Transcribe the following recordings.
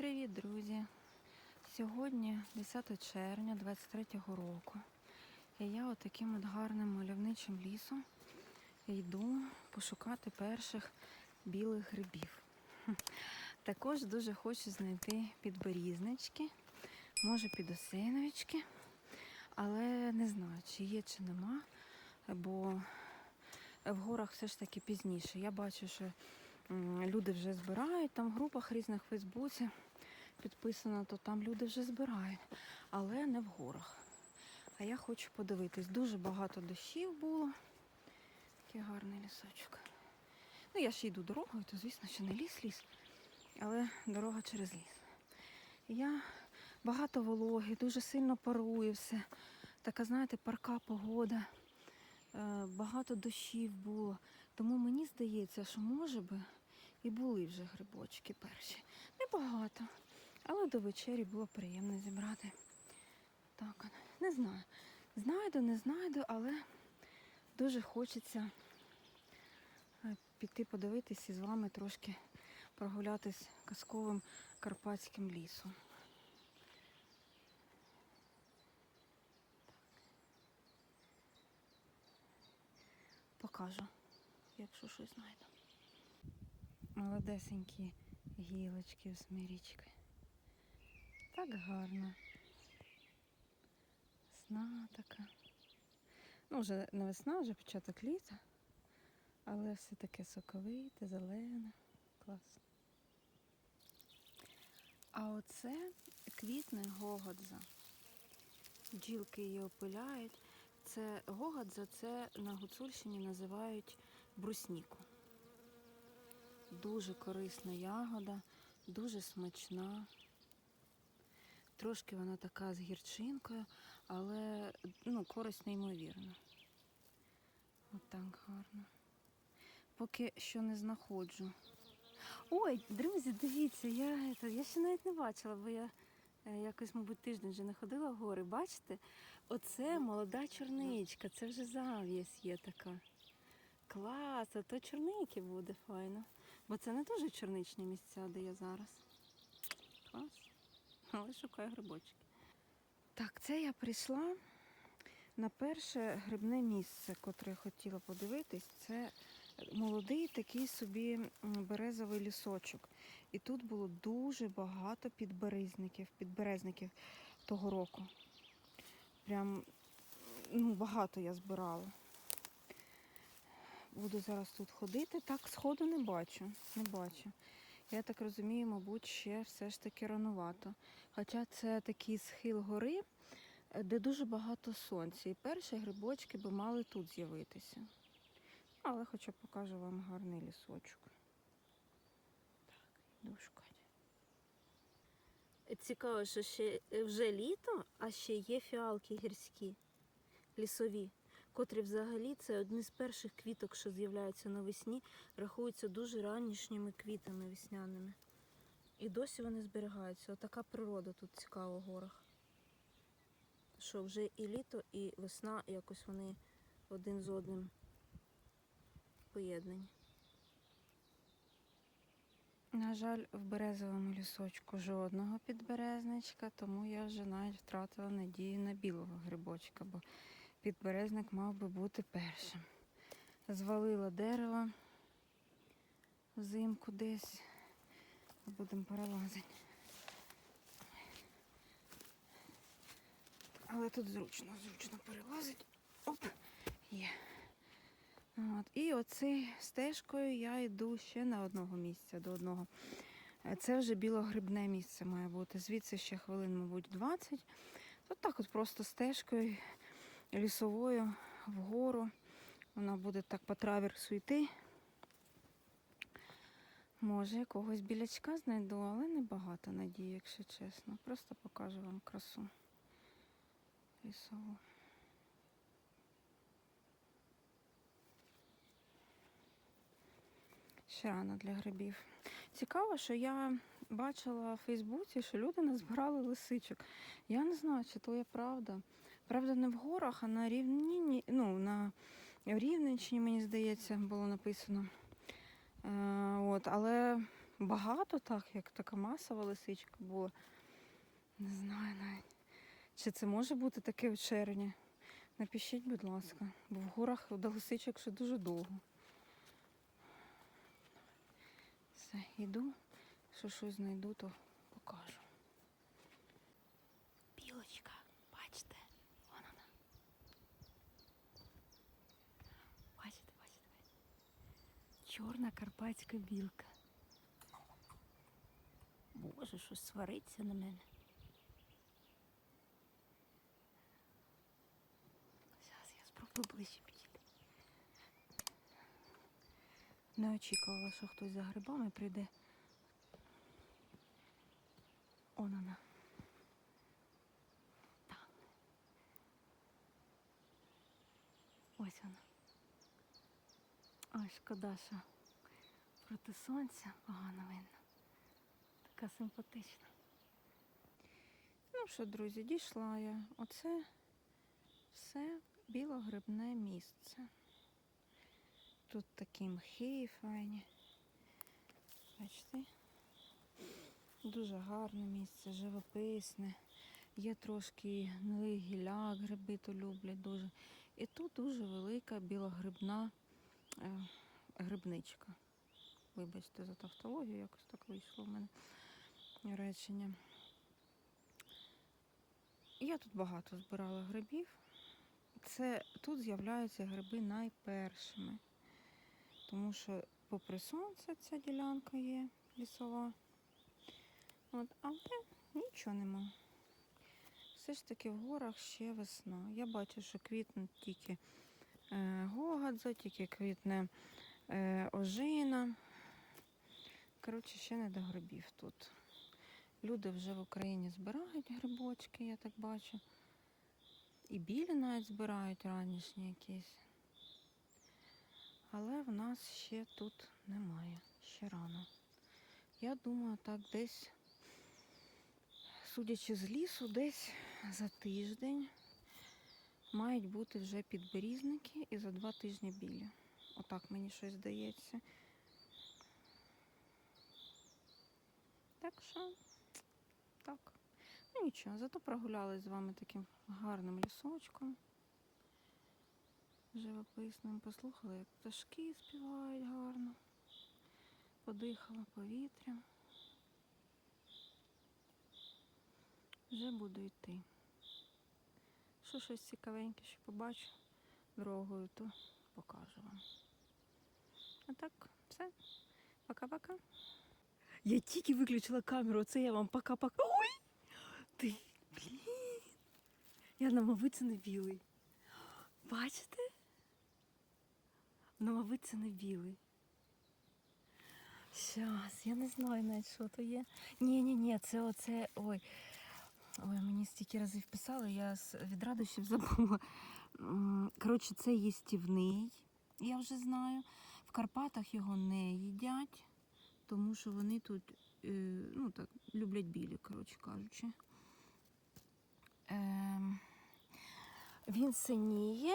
Привіт, друзі! Сьогодні 10 червня 23-го року. І я отаким от гарним мальовничим лісом йду пошукати перших білих грибів. Також дуже хочу знайти підберізнички, може підосиновички, але не знаю, чи є, чи нема, бо в горах все ж таки пізніше. Я бачу, що люди вже збирають там в групах різних Фейсбуці підписано, то там люди вже збирають, але не в горах. А я хочу подивитись. Дуже багато дощів було. Такий гарний лісочок. Ну, я ж йду дорогою, то звісно, що не ліс ліс, але дорога через ліс. Я багато вологи, дуже сильно парує все. Така, знаєте, парка погода. Е, Багато дощів було. Тому мені здається, що може би і були вже грибочки перші. Небагато. Але до вечері було приємно зібрати. Так, не знаю. Знайду, не знайду, але дуже хочеться е, піти подивитись і з вами трошки прогулятись казковим карпатським лісом. Покажу, якщо щось знайду. Молодесенькі гілочки з мирічки. Так гарно. Весна така. Ну, вже не весна, вже початок літа, але все таке соковите, зелене. Класно. А оце квітне гогодза. Бджілки її опиляють. Це гогодза, це на Гуцульщині називають брусніку. Дуже корисна ягода, дуже смачна. Трошки вона така з гірчинкою, але ну, користь неймовірна. От так гарно. Поки що не знаходжу. Ой, друзі, дивіться, я, я ще навіть не бачила, бо я е, якось, мабуть, тиждень вже не ходила в гори. Бачите? Оце молода чорничка, це вже зав'язь є така. Клас, а то чорники буде файно. Бо це не дуже чорничні місця, де я зараз. Клас. Але шукаю грибочки. Так, це я прийшла на перше грибне місце, котре хотіла подивитись. Це молодий такий собі березовий лісочок. І тут було дуже багато підберезників, підберезників того року. Прям ну, багато я збирала. Буду зараз тут ходити. Так, сходу не бачу. Не бачу. Я так розумію, мабуть, ще все ж таки ранувато. Хоча це такий схил гори, е, де дуже багато сонця. І перші грибочки би мали тут з'явитися. Але хоча покажу вам гарний лісочок. Так, йду шукати. Цікаво, що ще вже літо, а ще є фіалки гірські, лісові, котрі взагалі це одні з перших квіток, що з'являються навесні, рахуються дуже ранішніми квітами весняними. І досі вони зберігаються. Отака природа тут цікава в горах. Що вже і літо, і весна якось вони один з одним поєднані. На жаль, в березовому лісочку жодного підберезничка, тому я вже навіть втратила надію на білого грибочка, бо підберезник мав би бути першим. Звалила дерево взимку десь. Будемо перелазити. Але тут зручно, зручно перелазить. Оп, є. От. І оцею стежкою я йду ще на одного місця до одного. Е, Це вже білогрибне місце має бути. Звідси ще хвилин, мабуть, 20. От так от просто стежкою лісовою вгору. Вона буде так по траверсу йти. Може, якогось білячка знайду, але небагато надії, якщо чесно. Просто покажу вам красу лісову. Ще рано для грибів. Цікаво, що я бачила в Фейсбуці, що люди назбирали лисичок. Я не знаю, чи то є правда. Правда, не в горах, а на рівнині, ну, на Рівненщині, мені здається, було написано. Е, от, але багато так, як така масова лисичка була. Не знаю навіть. Чи це може бути таке в червні? Напишіть, будь ласка, бо в горах до лисичок ще дуже довго. Все, йду. Якщо щось знайду, то покажу. Білочка, бачите? Вон вона. Бачите, бачите, бачите. Чорна карпатська білка. Боже, щось свариться на мене. Зараз я спробую ближче підійти. Не очікувала, що хтось за грибами прийде. Он вона. Так. Ось вона. Ой, шкода, що проти сонця погано видно. Така симпатична. Ну що, друзі, дійшла я. Оце все білогрибне місце. Тут такі мхи файні. Бачите? Дуже гарне місце, живописне. Є трошки гіляк, гриби то люблять дуже. І тут дуже велика білогрибна грибничка. Вибачте за тавтологію, якось так вийшло в мене речення. Я тут багато збирала грибів. Це тут з'являються гриби найпершими. Тому що попри сонце ця ділянка є лісова. От, але нічого нема. Все ж таки в горах ще весна. Я бачу, що квітне тільки е, гогадза, тільки квітне е, ожина. Коротше, ще не до грибів тут. Люди вже в Україні збирають грибочки, я так бачу. І білі навіть збирають ранішні якісь. Але в нас ще тут немає, ще рано. Я думаю, так десь, судячи з лісу, десь за тиждень мають бути вже підберізники і за два тижні білі. Отак мені щось здається. Так що, так. Ну нічого, зато прогулялись з вами таким гарним лісочком. Живописним. Послухали, як пташки співають гарно. Подихала повітрям. Вже буду йти. Що щось цікавеньке, що побачу дорогою, то покажу вам. А так, все. Пока-пока. Я тільки виключила камеру, оце я вам пока-пока. Ой! Ти, блін! Я на мабуть, це не білий. Бачите? Це не білий. Щас, я не знаю навіть, що то є. Ні, ні, ні, це оце. Ой. Ой, мені стільки разів писали, я від радощів забула. Коротше, це їстівний, я вже знаю. В Карпатах його не їдять, тому що вони тут е, ну, так, люблять білі, коротше кажучи. Ем, він синіє.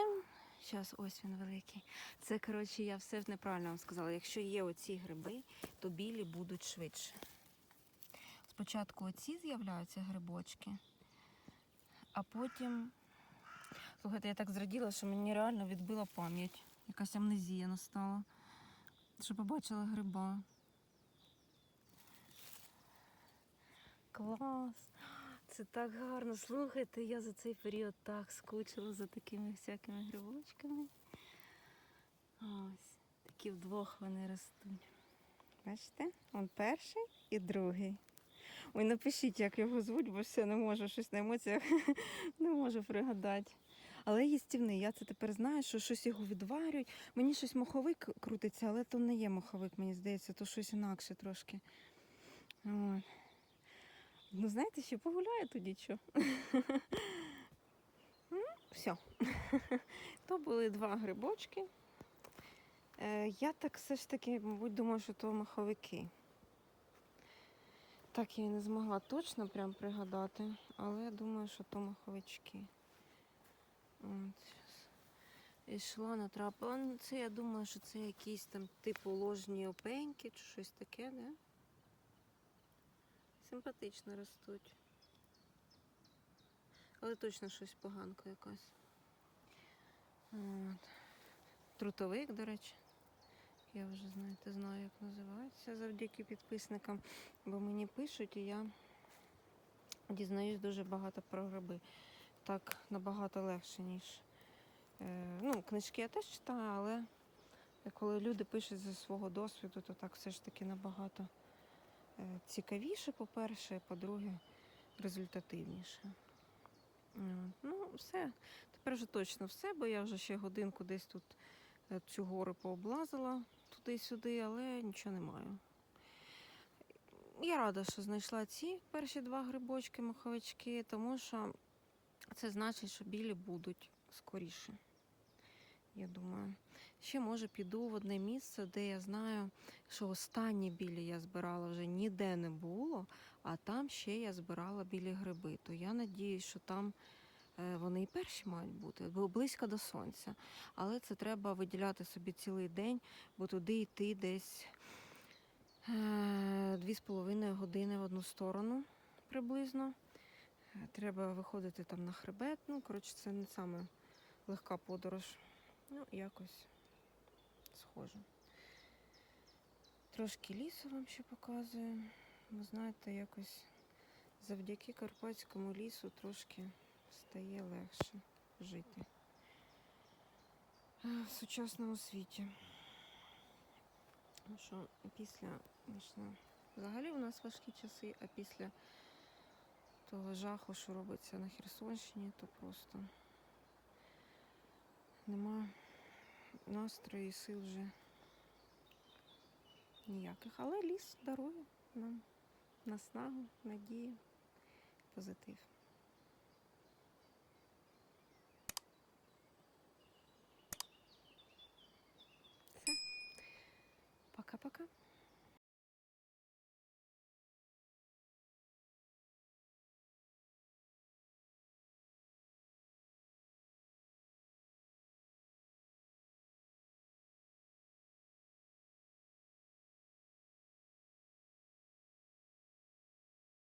Зараз ось він великий. Це, коротше, я все неправильно вам сказала. Якщо є оці гриби, то білі будуть швидше. Спочатку оці з'являються грибочки, а потім. Слухайте, я так зраділа, що мені реально відбила пам'ять. Якась амнезія настала. Що побачила гриба. Клас! Це так гарно. Слухайте, я за цей період так скучила за такими всякими грибочками. Ось, такі вдвох вони ростуть. Бачите? Он перший і другий. Ой, напишіть, як його звуть, бо все не можу щось на емоціях не можу пригадати. Але їстівний, я це тепер знаю, що щось його відварюють. Мені щось моховик крутиться, але то не є моховик, мені здається, то щось інакше трошки. От. Ну, знаєте, що погуляю тоді що. Все. То були два грибочки. Е, Я так все ж таки, мабуть, думаю, що то маховики. Так я і не змогла точно прям пригадати, але я думаю, що то маховички. Щас. Ішла, натрапила. Ну, це я думаю, що це якісь там типу ложні опеньки чи щось таке, да? Симпатично ростуть. Але точно щось поганка якась. От. Трутовик, до речі. Я вже, знаєте, знаю, як називається завдяки підписникам, бо мені пишуть, і я дізнаюсь дуже багато про гриби. Так набагато легше, ніж. Е, ну, книжки я теж читаю, але коли люди пишуть зі свого досвіду, то так все ж таки набагато е, цікавіше, по-перше, по-друге, результативніше. Ну, все. Тепер вже точно все, бо я вже ще годинку десь тут е, цю гору пооблазила туди-сюди, але нічого не маю. Я рада, що знайшла ці перші два грибочки, маховички, тому що це значить, що білі будуть скоріше. Я думаю. Ще може піду в одне місце, де я знаю, що останні білі я збирала вже ніде не було, а там ще я збирала білі гриби. То я надіюсь, що там вони і перші мають бути, бо близько до сонця. Але це треба виділяти собі цілий день, бо туди йти десь е, дві з половиною години в одну сторону приблизно. Е, Треба виходити там на хребет. Ну, коротше, це не саме легка подорож. Ну, якось схоже. Трошки лісу вам ще показую. Ви знаєте, якось завдяки карпатському лісу трошки стає легше жити в сучасному світі. Тому що після, звісно, взагалі у нас важкі часи, а після того жаху, що робиться на Херсонщині, то просто нема настрою і сил вже ніяких. Але ліс дарує нам наснагу, надію, позитив.